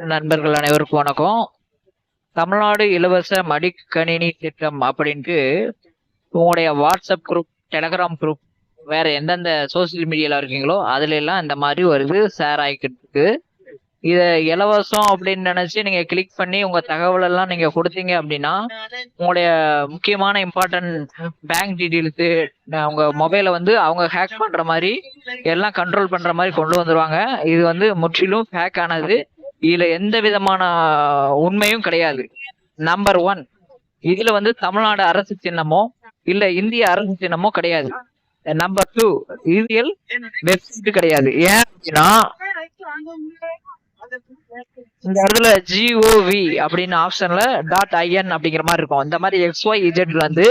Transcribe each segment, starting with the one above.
நண்பர்கள் அனைவருக்கும் வணக்கம். தமிழ்நாடு இலவச மடிக்கணினி திட்டம் அப்படின்ட்டு உங்களுடைய வாட்ஸ்அப் குரூப் டெலகிராம் குரூப் வேற எந்தெந்த சோசியல் மீடியால இருக்கீங்களோ அதுல எல்லாம் இந்த மாதிரி வருது ஷேர் ஆகிக்கிட்டு இருக்கு. இதை இலவசம் அப்படின்னு நினைச்சு நீங்க கிளிக் பண்ணி உங்க தகவல் எல்லாம் நீங்க கொடுத்தீங்க அப்படின்னா உங்களுடைய முக்கியமான இம்பார்ட்டன்ட் பேங்க் டீட்டெயில்ஸு உங்க மொபைலை வந்து அவங்க ஹேக் பண்ற மாதிரி எல்லாம் கண்ட்ரோல் பண்ற மாதிரி கொண்டு வந்துருவாங்க. இது வந்து முற்றிலும் ஹேக் ஆனது. இதுல எந்த விதமான உண்மையும் கிடையாது. நம்பர் ஒன் இதுல வந்து தமிழ்நாடு அரசு சின்னமோ இல்ல இந்திய அரசு சின்னமோ கிடையாது. நம்பர் டூ இதில் வெப்சைட் கிடையாது. ஏன் அப்படின்னா இந்த இடத்துல ஜிஓவி அப்படின்னு ஆப்ஷன்ல டாட் ஐஎன் அப்படிங்கிற மாதிரி இருக்கும். இந்த மாதிரி எக்ஸ் ஒய் இஜெட்ல வந்து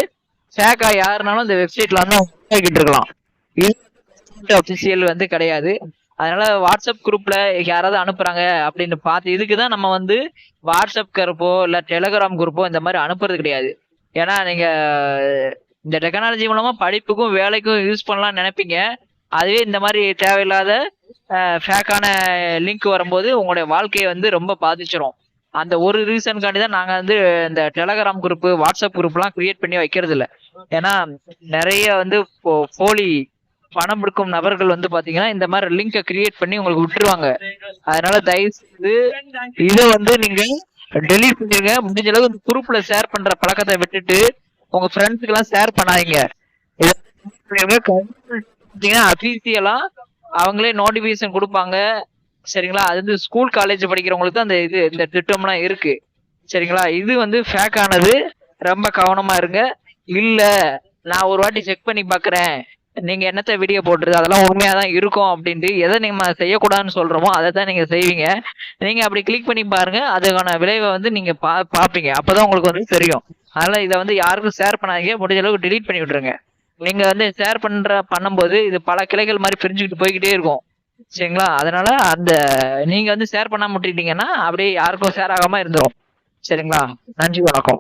ஃபேக்கா யாருனாலும் இந்த வெப்சைட்ல வந்து இருக்கலாம். இது அபிஷியல் வந்து கிடையாது. அதனால வாட்ஸ்அப் குரூப்ல யாராவது அனுப்புறாங்க அப்படின்னு பார்த்து இதுக்கு தான் நம்ம வந்து வாட்ஸ்அப் குரூப்போ இல்ல டெலகிராம் குரூப்போ இந்த மாதிரி அனுப்புறது கிடையாது. ஏன்னா நீங்க இந்த டெக்னாலஜி மூலமா படிப்புக்கும் வேலைக்கும் யூஸ் பண்ணலாம்னு நினைப்பீங்க. அதுவே இந்த மாதிரி தேவையில்லாத ஃபேக்கான லிங்க் வரும்போது உங்களுடைய வாழ்க்கையை வந்து ரொம்ப பாதிச்சிடும் அந்த ஒரு ரீசனுக்காண்டி தான் நாங்கள் வந்து இந்த டெலகிராம் குரூப்பு வாட்ஸ்அப் குரூப்லாம் கிரியேட் பண்ணி வைக்கிறது இல்லை ஏன்னா நிறைய வந்து போலி பணம் கொடுக்கும் நபர்கள் வந்து பாத்தீங்கன்னா இந்த மாதிரி லிங்கை கிரியேட் பண்ணி உங்களுக்கு விட்டுருவாங்க. அதனால தயவு செய்து இதை வந்து நீங்க டெலீட் பண்ணிருங்க. முடிஞ்ச அளவுக்கு இந்த குரூப்ல ஷேர் பண்ற பழக்கத்தை விட்டுட்டு உங்க ஃப்ரெண்ட்ஸுக்கு எல்லாம் ஷேர் பண்ணாதீங்க. அபிஷியலா அவங்களே நோட்டிபிகேஷன் கொடுப்பாங்க. சரிங்களா? அது வந்து ஸ்கூல் காலேஜ் படிக்கிறவங்களுக்கு அந்த இது இந்த திட்டம்லாம் இருக்கு. சரிங்களா? இது வந்து ஃபேக் ஆனது. ரொம்ப கவனமா இருங்க. இல்ல நான் ஒரு வாட்டி செக் பண்ணி பாக்குறேன். நீங்க என்னத்த வீடியோ போடுறது? அதெல்லாம் உண்மையா தான் இருக்கும் அப்படின்ட்டு எதை நீங்க செய்யக்கூடாதுன்னு சொல்றோமோ அதை தான் நீங்க செய்வீங்க. நீங்க அப்படி கிளிக் பண்ணி பாருங்க அதுக்கான விளைவை வந்து நீங்க பா பாப்பீங்க. அப்பதான் உங்களுக்கு வந்து தெரியும். அதனால இதை வந்து யாருக்கும் ஷேர் பண்ணாதீங்க. முடிஞ்ச அளவுக்கு டிலீட் பண்ணி விட்டுருங்க. நீங்க வந்து ஷேர் பண்ற பண்ணும்போது இது பல கிளைகள் மாதிரி பிரிஞ்சுக்கிட்டு போய்கிட்டே இருக்கும். சரிங்களா? அதனால அந்த நீங்க வந்து ஷேர் பண்ணாம விட்டுட்டீங்கன்னா அப்படியே யாருக்கும் ஷேர் ஆகாம இருந்துரும். சரிங்களா? நன்றி வணக்கம்.